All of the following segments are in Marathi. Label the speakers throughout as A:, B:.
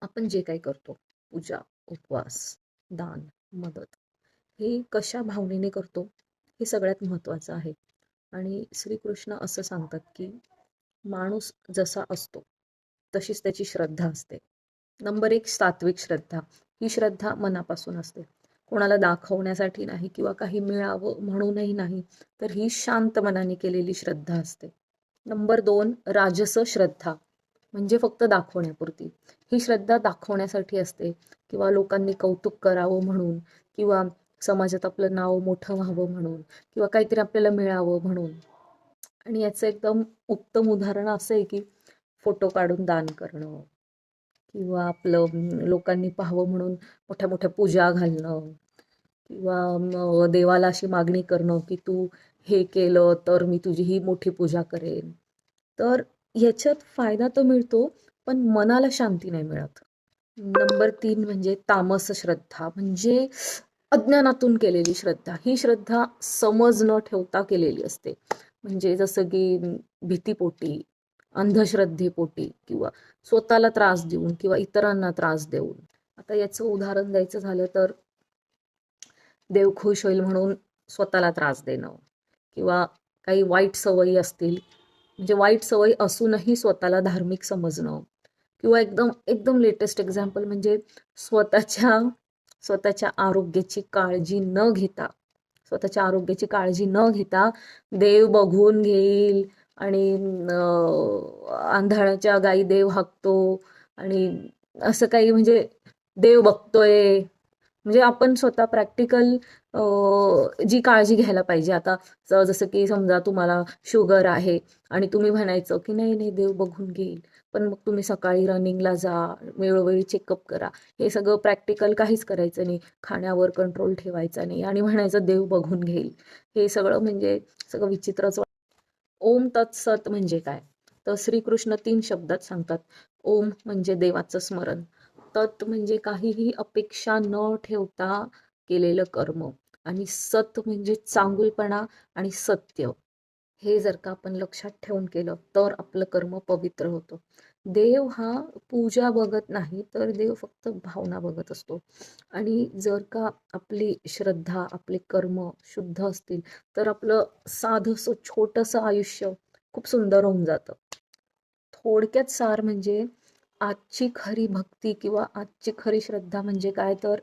A: आपण जे काही करतो पूजा उपवास दान मदत हे कशा भावनेने करतो हे सगळ्यात महत्त्वाचं आहे. आणि श्रीकृष्ण असं सांगतात की माणूस जसा असतो तशीच त्याची श्रद्धा असते. नंबर एक सात्विक श्रद्धा. ही श्रद्धा मनापासून असते. कोणाला दाखवण्यासाठी नाही किंवा काही मिळावं म्हणूनही नाही तर ही शांत मनाने केलेली श्रद्धा असते. नंबर दोन राजस श्रद्धा. म्हणजे फक्त दाखवण्यापुरती. ही श्रद्धा दाखवण्यासाठी असते. किंवा लोकांनी कौतुक करावं म्हणून किंवा समाजात आपलं नाव मोठं व्हावं म्हणून किंवा काहीतरी आपल्याला मिळावं म्हणून. आणि याचं एकदम उत्तम उदाहरण असं आहे की फोटो काढून दान करणं. किंवा आपलं लोकांनी पाहावं म्हणून मोठ्या मोठ्या पूजा घालणं. किंवा देवाला अशी मागणी करणं की तू हे केलं तर मी तुझी ही मोठी पूजा करेन. तर ह्याच्यात फायदा तर मिळतो पण मनाला शांती नाही मिळत. नंबर तीन म्हणजे तामस श्रद्धा म्हणजे अज्ञानातून केलेली श्रद्धा. ही श्रद्धा समज न ठेवता केलेली असते. म्हणजे जसं की भीतीपोटी अंधश्रद्धेपोटी किंवा स्वतःला त्रास देऊन किंवा इतरांना त्रास देऊन. आता याचं उदाहरण द्यायचं झालं तर देव खुश होईल म्हणून स्वतःला त्रास देणं किंवा काही वाईट सवयी असतील म्हणजे वाईट सवयी असूनही स्वतःला धार्मिक समजणं. किंवा एकदम एकदम लेटेस्ट एक्झाम्पल म्हणजे स्वतःच्या स्वतःच्या आरोग्याची काळजी न घेता स्वतःच्या आरोग्याची काळजी न घेता देव बघून घेईल आणि आंधळाच्या गाई देव हाकतो आणि असं काही म्हणजे देव बघतोय. म्हणजे आपण स्वतः प्रॅक्टिकल जी काळजी घ्यायला पाहिजे. आता जसं की समजा तुम्हाला शुगर आहे आणि तुम्ही म्हणायचं की नाही नाही देव बघून घेईल. पण मग तुम्ही सकाळी रनिंगला जा वेळोवेळी चेकअप करा. हे सगळं प्रॅक्टिकल काहीच करायचं नाही. खाण्यावर कंट्रोल ठेवायचा नाही आणि म्हणायचं देव बघून घेईल. हे सगळं म्हणजे सगळं विचित्रच ओम तत्सत म्हणजे काय? तर श्रीकृष्ण तीन शब्दात सांगतात. ओम म्हणजे देवाचं स्मरण. तत् म्हणजे काहीही अपेक्षा न ठेवता केलेलं कर्म. आणि सत म्हणजे चांगुलपणा आणि सत्य. हे जर का आपण लक्षात ठेवून केलं तर आपलं कर्म पवित्र होतं. देव हा पूजा बघत नाही तर देव फक्त भावना बघत असतो. आणि जर का आपली श्रद्धा आपले कर्म शुद्ध असतील तर आपलं साधंसं छोटंसं आयुष्य खूप सुंदर होऊन जातं. थोडक्यात सार म्हणजे आजची खरी भक्ती किंवा आजची खरी श्रद्धा म्हणजे काय? तर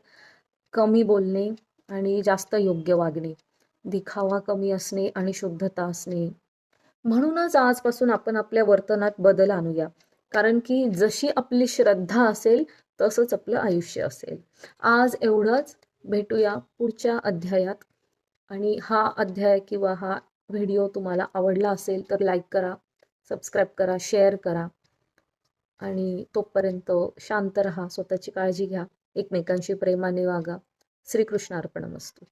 A: कमी बोलणे आणि जास्त योग्य वागणे. दिखावा कमी असणे आणि शुद्धता असणे. म्हणूनच आजपासून आपण आपल्या वर्तनात बदल आणूया. कारण की जशी आपली श्रद्धा असेल तसंच आपलं आयुष्य असेल. आज एवढंच. भेटूया पुढच्या अध्यायात. आणि हा अध्याय किंवा हा व्हिडिओ तुम्हाला आवडला असेल तर लाईक करा सबस्क्राईब करा शेअर करा. आणि तोपर्यंत शांत राहा स्वतःची काळजी घ्या एकमेकांशी प्रेमाने वागा. श्रीकृष्ण अर्पणमस्तू